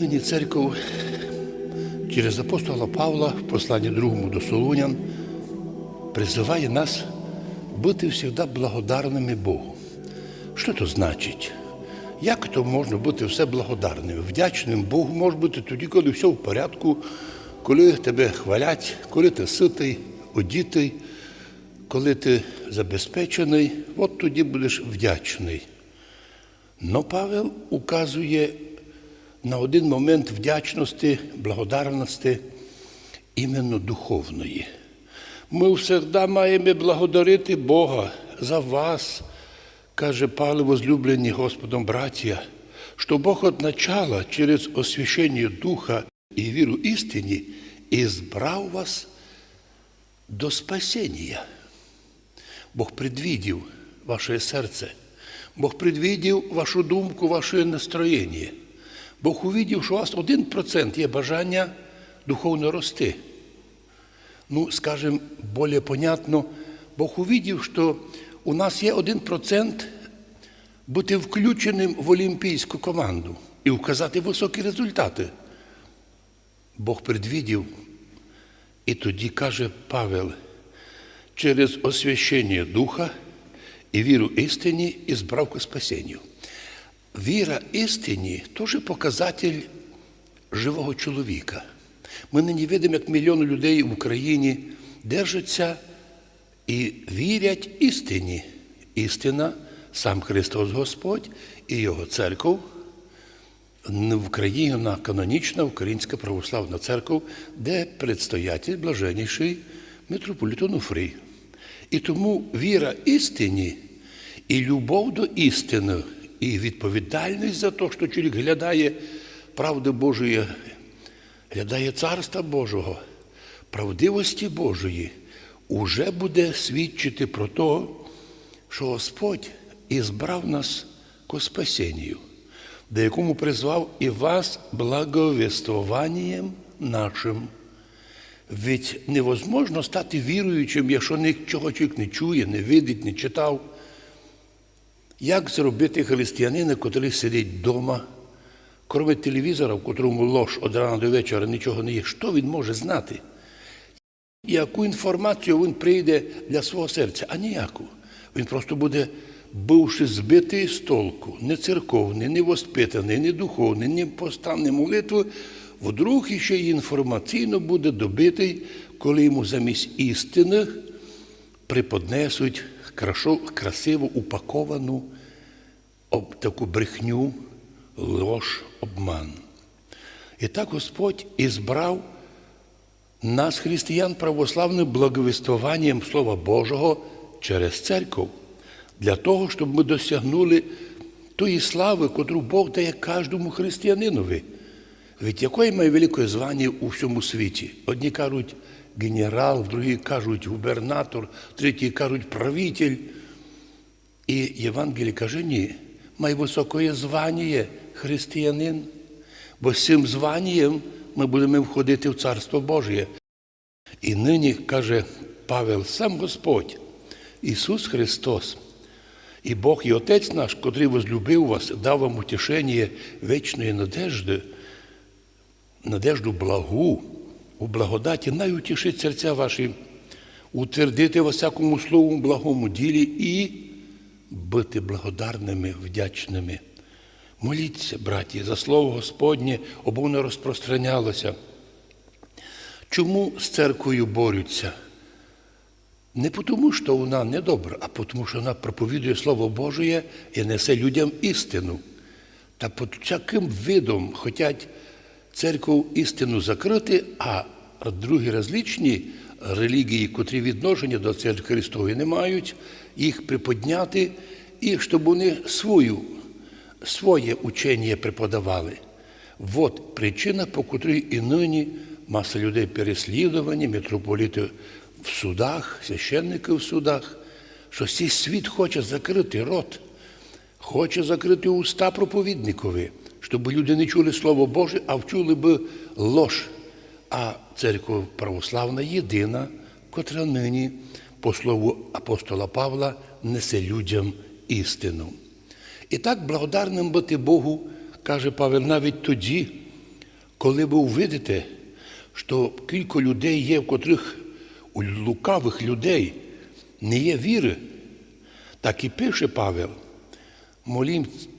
Нині церков через апостола Павла в посланні другому до Солунян призиває нас бути завжди благодарними Богу. Що то значить? Як то можна бути все благодарним? Вдячним Богу може бути тоді, коли все в порядку, коли тебе хвалять, коли ти ситий, одітий, коли ти забезпечений, от тоді будеш вдячний. Но Павел указує на один момент вдячності, благодарності іменно духовної. Ми завжди маємо благодарити Бога за вас, каже Павло, возлюблені Господом братія, що Бог от начала через освящення Духа і віру істині ізбрав вас до спасіння. Бог предвидів ваше серце, Бог предвидів вашу думку, ваше настроєння. Бог увидів, що у вас один процент є бажання духовно рости. Ну, скажем, более понятно, Бог увидів, що у нас є один процент бути включеним в олімпійську команду і вказати високі результати. Бог предвидів, і тоді каже Павел, через освящення Духа і віру істині і збрав к спасенню. Віра істині теж показатель живого чоловіка. Ми нині видимо, як мільйони людей в Україні держаться і вірять істині. Істина, сам Христос Господь і Його церков. В Україні на канонічна Українська православна церква, де предстоятель блаженніший митрополит Онуфрій. І тому віра істині і любов до істини, і відповідальність за те, що чоловік глядає правди Божої, глядає Царства Божого, правдивості Божої, уже буде свідчити про те, що Господь ізбрав нас ко спасенню, до якому призвав і вас благовествуванням нашим. Ведь невозможно стати віруючим, якщо нічого чоловік не чує, не видить, не читав. Як зробити християнина, який сидить вдома, крім телевізора, в котрому лож від рана до вечора нічого не є, що він може знати? Яку інформацію він прийде для свого серця? А ніяку. Він просто буде, бувши збитий з толку, не церковний, не воспитаний, не духовний, не поставний молитви, вдруг іще й інформаційно буде добитий, коли йому замість істини приподнесуть красу, красиво упаковану об таку брехню, лож, обман. І так Господь ізбрав нас, християн православним благовествуванням Слова Божого через церкву, для того, щоб ми досягнули тої слави, котру Бог дає кожному християнинові. Від якої має велике звання у всьому світі. Одні кажуть генерал, другі кажуть губернатор, треті кажуть правитель. І Євангеліє каже, ні, має високе звання християнин, бо з цим званням ми будемо входити в Царство Божє. І нині, каже Павел, сам Господь, Ісус Христос, і Бог і Отець наш, котрий возлюбив вас, дав вам утішення вічної надежди, надежду благу, у благодаті найутішить серця ваші, утвердити во всякому слову благому ділі і бути благодарними, вдячними. Моліться, браті, за слово Господнє, обо не розпространялося. Чому з церквою борються? Не тому, що вона не добра, а тому, що вона проповідує Слово Боже і несе людям істину. Та під всяким видом хочуть церкву істину закрити, а другі розличні релігії, котрі відношення до церкви Христової не мають, їх приподняти, і щоб вони свою, своє учення преподавали. От причина, по котрій і нині маса людей переслідувані, митрополіти в судах, священники в судах, що цей світ хоче закрити рот, хоче закрити уста проповідникові, щоб люди не чули Слово Боже, а вчули би лож. А церква православна єдина, котра нині, по слову апостола Павла, несе людям істину. І так благодарним бути Богу, каже Павел, навіть тоді, коли ви увидите, що кілька людей є, в котрих у лукавих людей не є віри, так і пише Павел,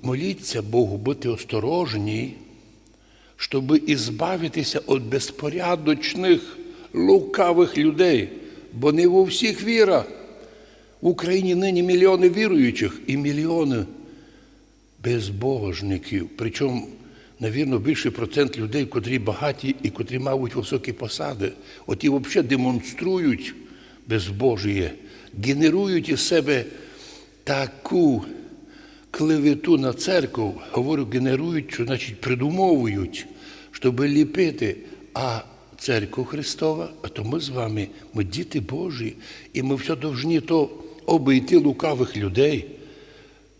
моліться Богу бути осторожні, щоб ізбавитися від безпорядочних лукавих людей, бо не у всіх віра. В Україні нині мільйони віруючих і мільйони безбожників. Причому, навірно, більший процент людей, котрі багаті і котрі мають високі посади, оті взагалі демонструють безбожіє, генерують із себе таку клевету на церкву, говорю, генерують, що значить придумовують, щоб ліпити. А церкву Христова, а то ми з вами, ми діти Божі, і ми все повинні то обійти лукавих людей,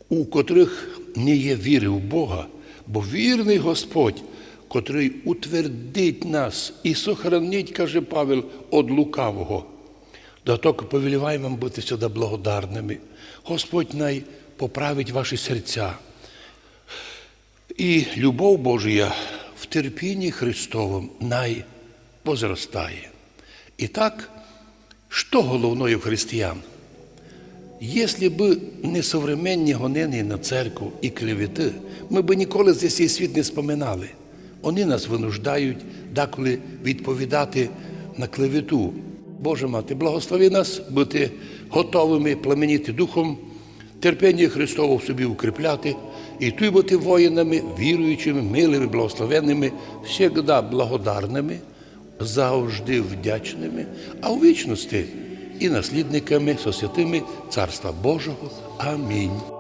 у котрих не є віри в Бога, бо вірний Господь, котрий утвердить нас і сохранить, каже Павел, від лукавого. До того повеліваємо вам бути сюди благодарними. Господь най поправить ваші серця. І любов Божія в терпінні Христовому най возростає. І так, що головне в християн? Якщо б не современні гонені на церкву і клевети, ми б ніколи за цей світ не споминали. Вони нас винуждають деколи відповідати на клевету. Боже мати, благослови нас бути готовими пламеніти духом, терпіння Христово в собі укріпляти і туй бути воїнами, віруючими, милими, благословенними, завжди благодарними, завжди вдячними, а у вічності і наслідниками со святими Царства Божого. Амінь.